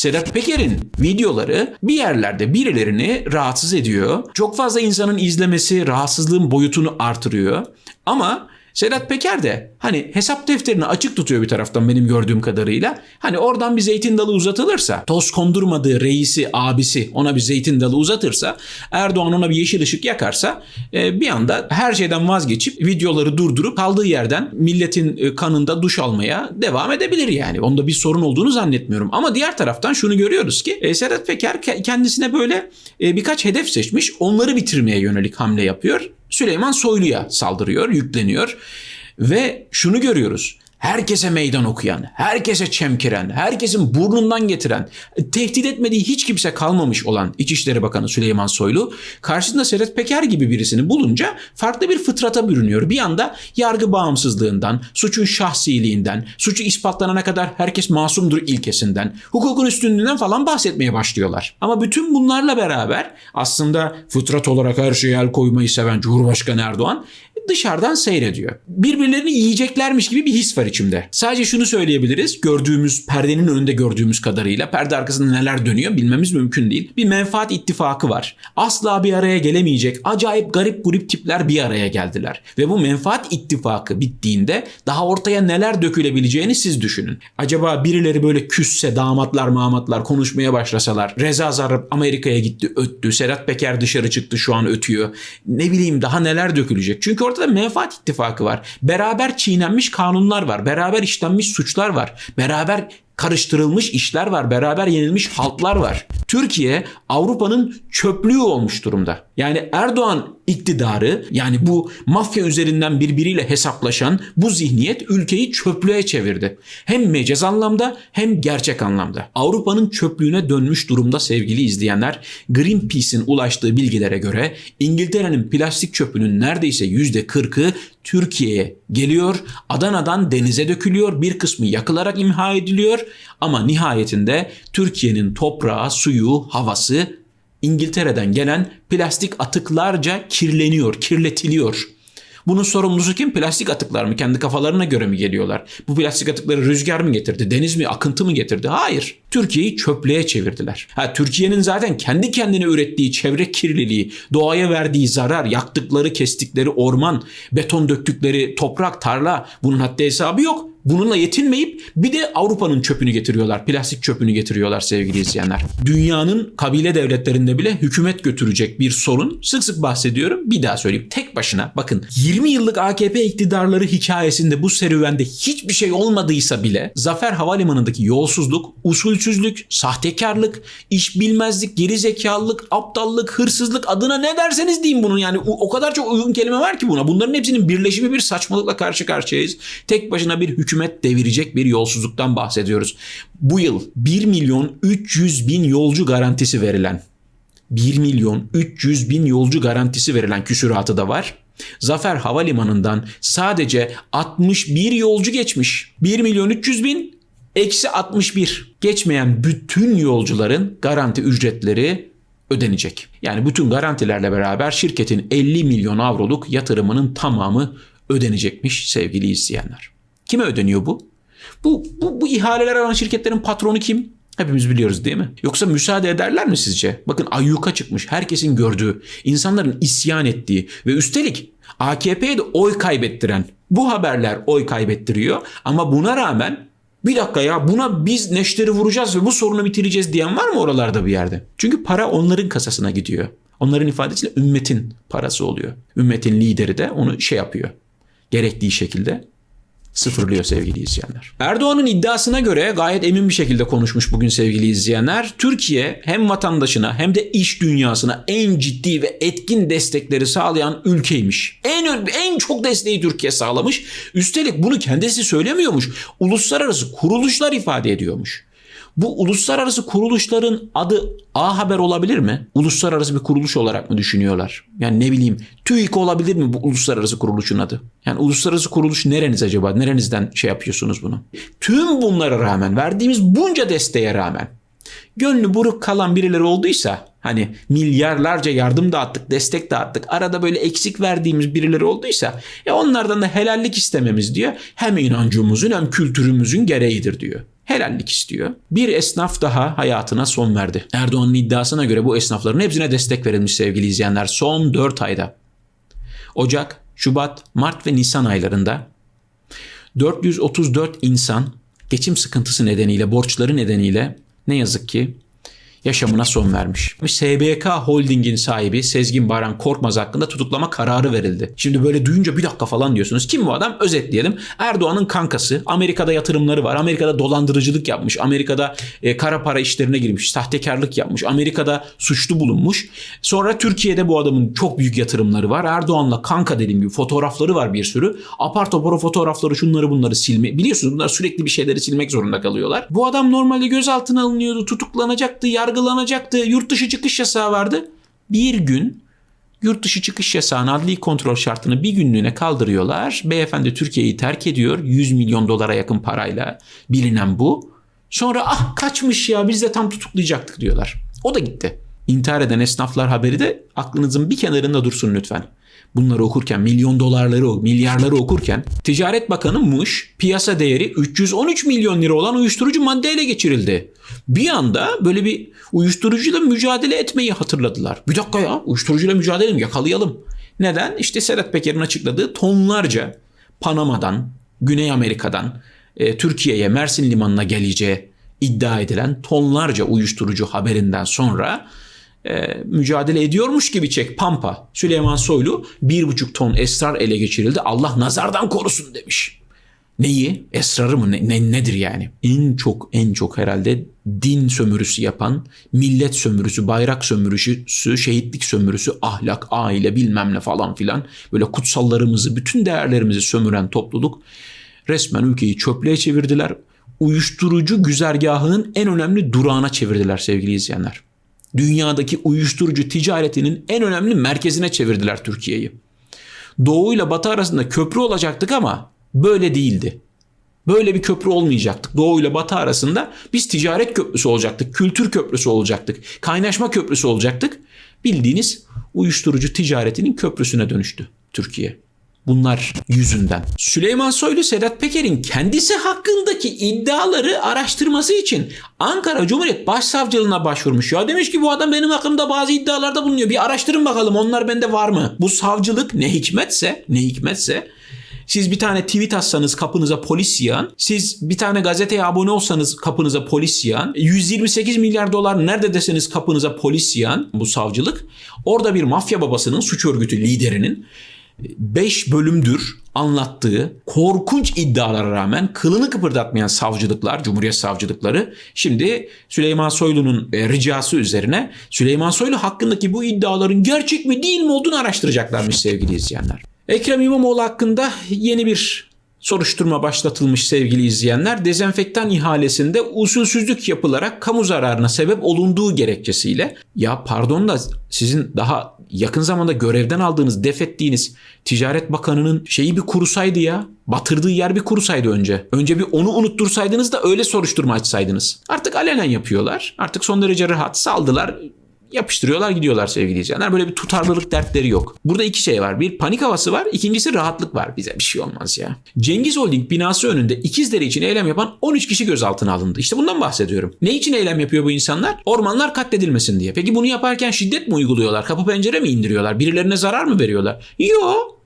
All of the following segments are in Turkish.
Sedat Peker'in videoları bir yerlerde birilerini rahatsız ediyor. Çok fazla insanın izlemesi rahatsızlığın boyutunu artırıyor. Ama Sedat Peker de hani hesap defterini açık tutuyor bir taraftan benim gördüğüm kadarıyla. Hani oradan bir zeytin dalı uzatılırsa, toz kondurmadığı reisi, abisi ona bir zeytin dalı uzatırsa, Erdoğan ona bir yeşil ışık yakarsa e, bir anda her şeyden vazgeçip videoları durdurup kaldığı yerden milletin e, kanında duş almaya devam edebilir yani. Onda bir sorun olduğunu zannetmiyorum. Ama diğer taraftan şunu görüyoruz ki e, Sedat Peker ke- kendisine böyle birkaç hedef seçmiş. Onları bitirmeye yönelik hamle yapıyor. Süleyman Soylu'ya saldırıyor, yükleniyor. Ve şunu görüyoruz. Herkese meydan okuyan, herkese çemkiren, herkesin burnundan getiren, tehdit etmediği hiç kimse kalmamış olan İçişleri Bakanı Süleyman Soylu karşısında Sedat Peker gibi birisini bulunca farklı bir fıtrata bürünüyor. Bir anda yargı bağımsızlığından, suçun şahsiliğinden, suçu ispatlanana kadar herkes masumdur ilkesinden, hukukun üstünlüğünden falan bahsetmeye başlıyorlar. Ama bütün bunlarla beraber aslında fıtrat olarak her şeye el koymayı seven Cumhurbaşkanı Erdoğan dışarıdan seyrediyor. Birbirlerini yiyeceklermiş gibi bir his var içimde. Sadece şunu söyleyebiliriz. Gördüğümüz, perdenin önünde gördüğümüz kadarıyla perde arkasında neler dönüyor bilmemiz mümkün değil. Bir menfaat ittifakı var. Asla bir araya gelemeyecek acayip garip grup tipler bir araya geldiler. Ve bu menfaat ittifakı bittiğinde daha ortaya neler dökülebileceğini siz düşünün. Acaba birileri böyle küsse damatlar mamatlar konuşmaya başlasalar. Reza Zarrab Amerika'ya gitti öttü. Sedat Peker dışarı çıktı şu an ötüyor. Ne bileyim daha neler dökülecek. Çünkü ortada menfaat ittifakı var. Beraber çiğnenmiş kanunlar var. Beraber işlenmiş suçlar var. Beraber karıştırılmış işler var. Beraber yenilmiş halklar var. Türkiye Avrupa'nın çöplüğü olmuş durumda. Yani Erdoğan iktidarı yani bu mafya üzerinden birbiriyle hesaplaşan bu zihniyet ülkeyi çöplüğe çevirdi. Hem mecaz anlamda hem gerçek anlamda. Avrupa'nın çöplüğüne dönmüş durumda sevgili izleyenler. Greenpeace'in ulaştığı bilgilere göre İngiltere'nin plastik çöpünün neredeyse %40'ı Türkiye'ye geliyor. Adana'dan denize dökülüyor. Bir kısmı yakılarak imha ediliyor. Ama nihayetinde Türkiye'nin toprağı, suyu, havası İngiltere'den gelen plastik atıklarca kirleniyor, kirletiliyor. Bunun sorumlusu kim? Plastik atıklar mı? Kendi kafalarına göre mi geliyorlar? Bu plastik atıkları rüzgar mı getirdi? Deniz mi? Akıntı mı getirdi? Hayır. Türkiye'yi çöplüğe çevirdiler. Ha Türkiye'nin zaten kendi kendine ürettiği çevre kirliliği, doğaya verdiği zarar, yaktıkları, kestikleri orman, beton döktükleri toprak, tarla bunun haddi hesabı yok. Bununla yetinmeyip bir de Avrupa'nın çöpünü getiriyorlar. Plastik çöpünü getiriyorlar sevgili izleyenler. Dünyanın kabile devletlerinde bile hükümet götürecek bir sorun. Sık sık bahsediyorum. Bir daha söyleyeyim. Tek başına bakın 20 yıllık AKP iktidarları hikayesinde bu serüvende hiçbir şey olmadıysa bile Zafer Havalimanı'ndaki yolsuzluk, usulsüzlük, sahtekarlık, iş bilmezlik, geri zekalılık, aptallık, hırsızlık adına ne derseniz deyin bunun yani o kadar çok uygun kelime var ki buna. Bunların hepsinin birleşimi bir saçmalıkla karşı karşıyayız. Tek başına bir hükümet devirecek bir yolsuzluktan bahsediyoruz. Bu yıl 1 milyon 300 bin yolcu garantisi verilen 1 milyon 300 bin yolcu garantisi verilen küsuratı da var. Zafer Havalimanı'ndan sadece 61 yolcu geçmiş. 1 milyon 300 bin eksi 61. Geçmeyen bütün yolcuların garanti ücretleri ödenecek. Yani bütün garantilerle beraber şirketin 50 milyon avroluk yatırımının tamamı ödenecekmiş sevgili izleyenler. Kime ödeniyor bu? Bu, bu, bu ihaleler alan şirketlerin patronu kim? Hepimiz biliyoruz değil mi? Yoksa müsaade ederler mi sizce? Bakın ayyuka çıkmış, herkesin gördüğü, insanların isyan ettiği ve üstelik AKP'ye de oy kaybettiren bu haberler oy kaybettiriyor. Ama buna rağmen bir dakika ya buna biz neşteri vuracağız ve bu sorunu bitireceğiz diyen var mı oralarda bir yerde? Çünkü para onların kasasına gidiyor. Onların ifadesiyle ümmetin parası oluyor. Ümmetin lideri de onu şey yapıyor. Gerektiği şekilde sıfırlıyor sevgili izleyenler. Erdoğan'ın iddiasına göre gayet emin bir şekilde konuşmuş bugün sevgili izleyenler. Türkiye hem vatandaşına hem de iş dünyasına en ciddi ve etkin destekleri sağlayan ülkeymiş. En en çok desteği Türkiye sağlamış. Üstelik bunu kendisi söylemiyormuş. Uluslararası kuruluşlar ifade ediyormuş. Bu uluslararası kuruluşların adı A Haber olabilir mi? Uluslararası bir kuruluş olarak mı düşünüyorlar? Yani ne bileyim TÜİK olabilir mi bu uluslararası kuruluşun adı? Yani uluslararası kuruluş nereniz acaba? Nerenizden şey yapıyorsunuz bunu? Tüm bunlara rağmen verdiğimiz bunca desteğe rağmen gönlü buruk kalan birileri olduysa hani milyarlarca yardım dağıttık, destek dağıttık. Arada böyle eksik verdiğimiz birileri olduysa ya onlardan da helallik istememiz diyor. Hem inancımızın hem kültürümüzün gereğidir diyor. Helallik istiyor. Bir esnaf daha hayatına son verdi. Erdoğan'ın iddiasına göre bu esnafların hepsine destek verilmiş sevgili izleyenler son 4 ayda. Ocak, Şubat, Mart ve Nisan aylarında 434 insan geçim sıkıntısı nedeniyle, borçları nedeniyle ne yazık ki yaşamına son vermiş. SBK Holding'in sahibi Sezgin Baran Korkmaz hakkında tutuklama kararı verildi. Şimdi böyle duyunca bir dakika falan diyorsunuz. Kim bu adam? Özetleyelim. Erdoğan'ın kankası. Amerika'da yatırımları var. Amerika'da dolandırıcılık yapmış. Amerika'da e, kara para işlerine girmiş. Sahtekarlık yapmış. Amerika'da suçlu bulunmuş. Sonra Türkiye'de bu adamın çok büyük yatırımları var. Erdoğan'la kanka dediğim gibi fotoğrafları var bir sürü. Apar topar fotoğrafları şunları bunları silme. Biliyorsunuz bunlar sürekli bir şeyleri silmek zorunda kalıyorlar. Bu adam normalde gözaltına alınıyordu. Tutuklanacaktı. Yargı yargılanacaktı. Yurt dışı çıkış yasağı vardı. Bir gün yurt dışı çıkış yasağını adli kontrol şartını bir günlüğüne kaldırıyorlar. Beyefendi Türkiye'yi terk ediyor. 100 milyon dolara yakın parayla bilinen bu. Sonra ah kaçmış ya biz de tam tutuklayacaktık diyorlar. O da gitti. İntihar eden esnaflar haberi de aklınızın bir kenarında dursun lütfen bunları okurken milyon dolarları, milyarları okurken Ticaret Bakanı'mış piyasa değeri 313 milyon lira olan uyuşturucu maddeyle geçirildi. Bir anda böyle bir uyuşturucuyla mücadele etmeyi hatırladılar. Bir dakika ya uyuşturucuyla mücadele edelim yakalayalım. Neden? İşte Sedat Peker'in açıkladığı tonlarca Panama'dan, Güney Amerika'dan e, Türkiye'ye Mersin limanına geleceği iddia edilen tonlarca uyuşturucu haberinden sonra e, mücadele ediyormuş gibi çek Pampa. Süleyman Soylu bir buçuk ton esrar ele geçirildi. Allah nazardan korusun demiş. Neyi? Esrarı mı? Ne, ne, nedir yani? En çok en çok herhalde din sömürüsü yapan, millet sömürüsü, bayrak sömürüsü, şehitlik sömürüsü, ahlak, aile bilmem ne falan filan böyle kutsallarımızı, bütün değerlerimizi sömüren topluluk resmen ülkeyi çöplüğe çevirdiler. Uyuşturucu güzergahının en önemli durağına çevirdiler sevgili izleyenler dünyadaki uyuşturucu ticaretinin en önemli merkezine çevirdiler Türkiye'yi. Doğu ile Batı arasında köprü olacaktık ama böyle değildi. Böyle bir köprü olmayacaktık. Doğu ile Batı arasında biz ticaret köprüsü olacaktık, kültür köprüsü olacaktık, kaynaşma köprüsü olacaktık. Bildiğiniz uyuşturucu ticaretinin köprüsüne dönüştü Türkiye bunlar yüzünden. Süleyman Soylu Sedat Peker'in kendisi hakkındaki iddiaları araştırması için Ankara Cumhuriyet Başsavcılığına başvurmuş. Ya demiş ki bu adam benim hakkımda bazı iddialarda bulunuyor. Bir araştırın bakalım onlar bende var mı? Bu savcılık ne hikmetse, ne hikmetse siz bir tane tweet atsanız kapınıza polis yağan, siz bir tane gazeteye abone olsanız kapınıza polis yağan, 128 milyar dolar nerede deseniz kapınıza polis yağan bu savcılık. Orada bir mafya babasının, suç örgütü liderinin 5 bölümdür anlattığı korkunç iddialara rağmen kılını kıpırdatmayan savcılıklar, Cumhuriyet savcılıkları şimdi Süleyman Soylu'nun e, ricası üzerine Süleyman Soylu hakkındaki bu iddiaların gerçek mi değil mi olduğunu araştıracaklarmış sevgili izleyenler. Ekrem İmamoğlu hakkında yeni bir soruşturma başlatılmış sevgili izleyenler. Dezenfektan ihalesinde usulsüzlük yapılarak kamu zararına sebep olunduğu gerekçesiyle ya pardon da sizin daha yakın zamanda görevden aldığınız, defettiğiniz Ticaret Bakanı'nın şeyi bir kurusaydı ya. Batırdığı yer bir kurusaydı önce. Önce bir onu unuttursaydınız da öyle soruşturma açsaydınız. Artık alenen yapıyorlar. Artık son derece rahat saldılar yapıştırıyorlar gidiyorlar sevgili izleyenler. Böyle bir tutarlılık dertleri yok. Burada iki şey var. Bir panik havası var. İkincisi rahatlık var. Bize bir şey olmaz ya. Cengiz Holding binası önünde ikizleri için eylem yapan 13 kişi gözaltına alındı. İşte bundan bahsediyorum. Ne için eylem yapıyor bu insanlar? Ormanlar katledilmesin diye. Peki bunu yaparken şiddet mi uyguluyorlar? Kapı pencere mi indiriyorlar? Birilerine zarar mı veriyorlar? Yok.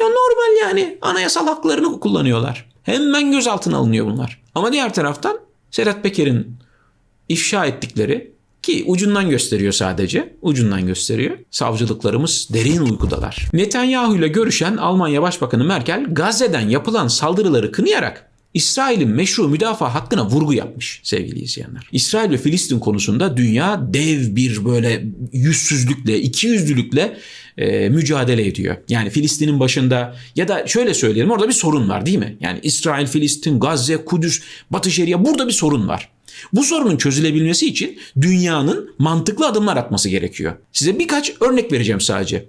Ya normal yani. Anayasal haklarını kullanıyorlar. Hemen gözaltına alınıyor bunlar. Ama diğer taraftan Sedat Peker'in ifşa ettikleri ki ucundan gösteriyor sadece. Ucundan gösteriyor. Savcılıklarımız derin uykudalar. Netanyahu ile görüşen Almanya Başbakanı Merkel Gazze'den yapılan saldırıları kınayarak İsrail'in meşru müdafaa hakkına vurgu yapmış sevgili izleyenler. İsrail ve Filistin konusunda dünya dev bir böyle yüzsüzlükle, ikiyüzlülükle e, mücadele ediyor. Yani Filistin'in başında ya da şöyle söyleyelim orada bir sorun var değil mi? Yani İsrail, Filistin, Gazze, Kudüs, Batı Şeria burada bir sorun var. Bu sorunun çözülebilmesi için dünyanın mantıklı adımlar atması gerekiyor. Size birkaç örnek vereceğim sadece.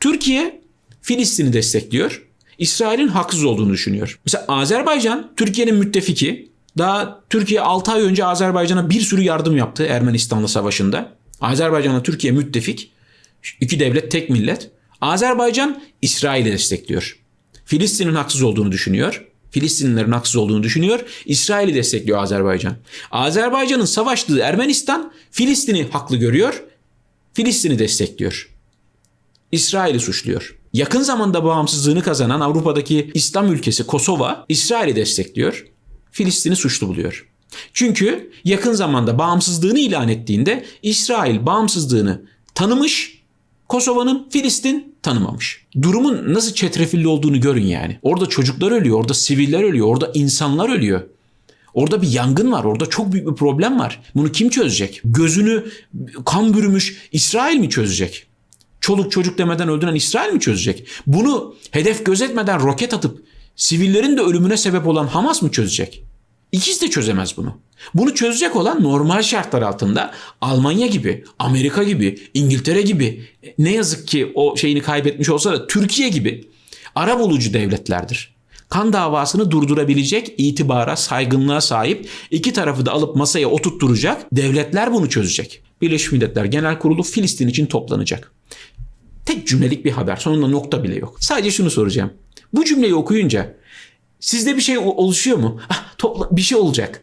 Türkiye Filistin'i destekliyor. İsrail'in haksız olduğunu düşünüyor. Mesela Azerbaycan Türkiye'nin müttefiki. Daha Türkiye 6 ay önce Azerbaycan'a bir sürü yardım yaptı Ermenistan'la savaşında. Azerbaycan'la Türkiye müttefik. İki devlet tek millet. Azerbaycan İsrail'i destekliyor. Filistin'in haksız olduğunu düşünüyor. Filistinlilerin haksız olduğunu düşünüyor. İsrail'i destekliyor Azerbaycan. Azerbaycan'ın savaştığı Ermenistan Filistin'i haklı görüyor. Filistin'i destekliyor. İsrail'i suçluyor. Yakın zamanda bağımsızlığını kazanan Avrupa'daki İslam ülkesi Kosova İsrail'i destekliyor. Filistin'i suçlu buluyor. Çünkü yakın zamanda bağımsızlığını ilan ettiğinde İsrail bağımsızlığını tanımış, Kosova'nın Filistin tanımamış. Durumun nasıl çetrefilli olduğunu görün yani. Orada çocuklar ölüyor, orada siviller ölüyor, orada insanlar ölüyor. Orada bir yangın var. Orada çok büyük bir problem var. Bunu kim çözecek? Gözünü kan bürümüş İsrail mi çözecek? Çoluk çocuk demeden öldüren İsrail mi çözecek? Bunu hedef gözetmeden roket atıp sivillerin de ölümüne sebep olan Hamas mı çözecek? İkisi de çözemez bunu. Bunu çözecek olan normal şartlar altında Almanya gibi, Amerika gibi, İngiltere gibi ne yazık ki o şeyini kaybetmiş olsa da Türkiye gibi ara bulucu devletlerdir. Kan davasını durdurabilecek itibara, saygınlığa sahip iki tarafı da alıp masaya oturtturacak devletler bunu çözecek. Birleşmiş Milletler Genel Kurulu Filistin için toplanacak. Tek cümlelik bir haber. Sonunda nokta bile yok. Sadece şunu soracağım. Bu cümleyi okuyunca sizde bir şey oluşuyor mu? Ah, topla- bir şey olacak.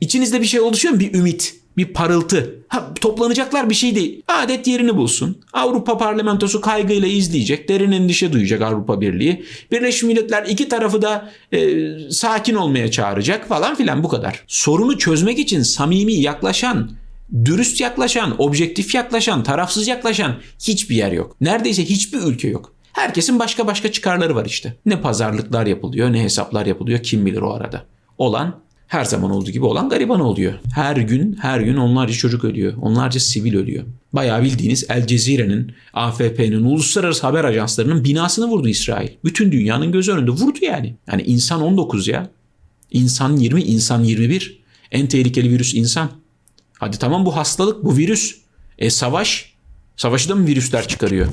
İçinizde bir şey oluşuyor mu? Bir ümit, bir parıltı. Ha, toplanacaklar bir şey değil. Adet yerini bulsun. Avrupa Parlamentosu kaygıyla izleyecek. Derin endişe duyacak Avrupa Birliği. Birleşmiş Milletler iki tarafı da e, sakin olmaya çağıracak falan filan bu kadar. Sorunu çözmek için samimi yaklaşan, dürüst yaklaşan, objektif yaklaşan, tarafsız yaklaşan hiçbir yer yok. Neredeyse hiçbir ülke yok. Herkesin başka başka çıkarları var işte. Ne pazarlıklar yapılıyor, ne hesaplar yapılıyor kim bilir o arada. Olan her zaman olduğu gibi olan gariban oluyor. Her gün her gün onlarca çocuk ölüyor. Onlarca sivil ölüyor. Bayağı bildiğiniz El Cezire'nin, AFP'nin, uluslararası haber ajanslarının binasını vurdu İsrail. Bütün dünyanın göz önünde vurdu yani. Yani insan 19 ya. İnsan 20, insan 21. En tehlikeli virüs insan. Hadi tamam bu hastalık, bu virüs. E savaş. Savaşı da mı virüsler çıkarıyor?